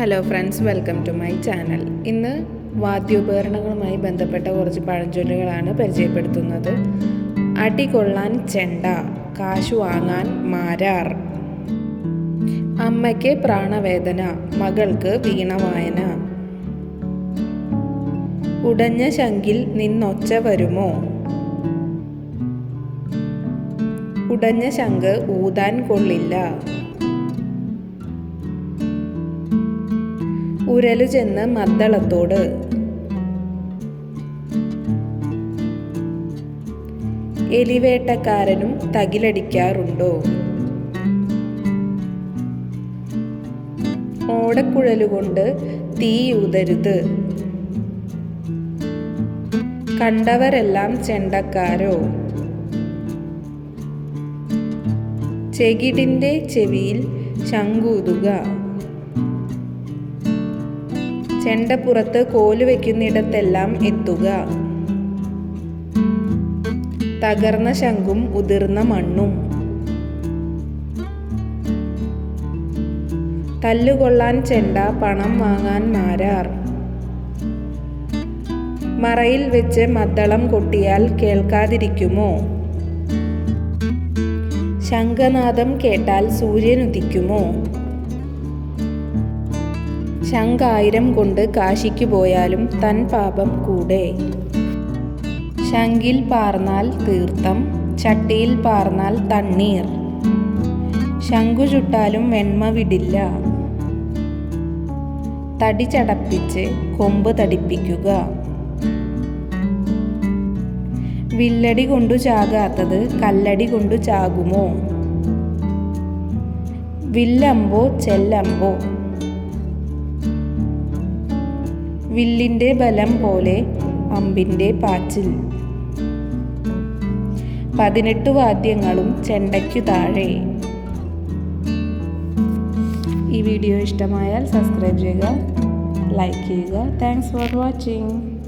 Hello friends welcome to my channel ഇന്ന് വാദ്യോപകരണങ്ങളുമായി ബന്ധപ്പെട്ട കുറച്ച് പഴഞ്ചൊല്ലുകളാണ് പരിചയപ്പെടുത്തുന്നത്. അടി കൊള്ളാൻ ചെണ്ട കാശു വാങ്ങാൻ മാരാർ. അമ്മയ്ക്ക് പ്രാണവേദന മകൾക്ക് വീണവായന. ഉടഞ്ഞ ശങ്കിൽ നിന്നൊച്ച വരുമോ? ഉടഞ്ഞ ശങ്ക് ഊതാൻ കൊള്ളില്ല. ഉരലു ചെന്ന് മദ്ദളത്തോട്. എലിവേട്ടക്കാരനും തകിലടിക്കാറുണ്ടോ? ഓടക്കുഴലുകൊണ്ട് തീയൂതരുത് കണ്ടവരെല്ലാം ചെണ്ടക്കാരോ? ചെകിടിന്റെ ചെവിയിൽ ശങ്കൂതുക ചെണ്ടപ്പുറത്ത് കോൽ വയ്ക്കുന്നിടത്തെല്ലാം എത്തുക. തകർന്ന ശംഖും ഉതിർന്ന മണ്ണും. തല്ലുകൊള്ളാൻ ചെണ്ട പണം വാങ്ങാൻ മാരാർ. മറയിൽ വെച്ച് മദ്ദളം കൊട്ടിയാൽ കേൾക്കാതിരിക്കുമോ? ശംഖനാദം കേട്ടാൽ സൂര്യൻ ഉദിക്കുമോ ശങ്കായിരം കൊണ്ട് കാശിക്ക് പോയാലും തൻ പാപം കൂടെ. ശങ്കിൽ പാർന്നാൽ തീർത്ഥം ചട്ടിയിൽ പാർന്നാൽ തണ്ണീർ. ശങ്കു ചുട്ടാലും വെണ്മ വിടില്ല. തടി ചടപ്പിച്ച് കൊമ്പ് തടിപ്പിക്കുക. വില്ലടി കൊണ്ടു ചാകാത്തത് കല്ലടി കൊണ്ടു ചാകുമോ? വില്ലമ്പോ ചെല്ലമ്പോ വില്ലിന്റെ ബലം പോലെ അമ്പിന്റെ പാച്ചിൽ. പതിനെട്ട് വാദ്യങ്ങളും ചെണ്ടയ്ക്കു താഴെ. ഈ വീഡിയോ ഇഷ്ടമായാൽ സബ്സ്ക്രൈബ് ചെയ്യുക ലൈക്ക് ചെയ്യുക. Thanks for watching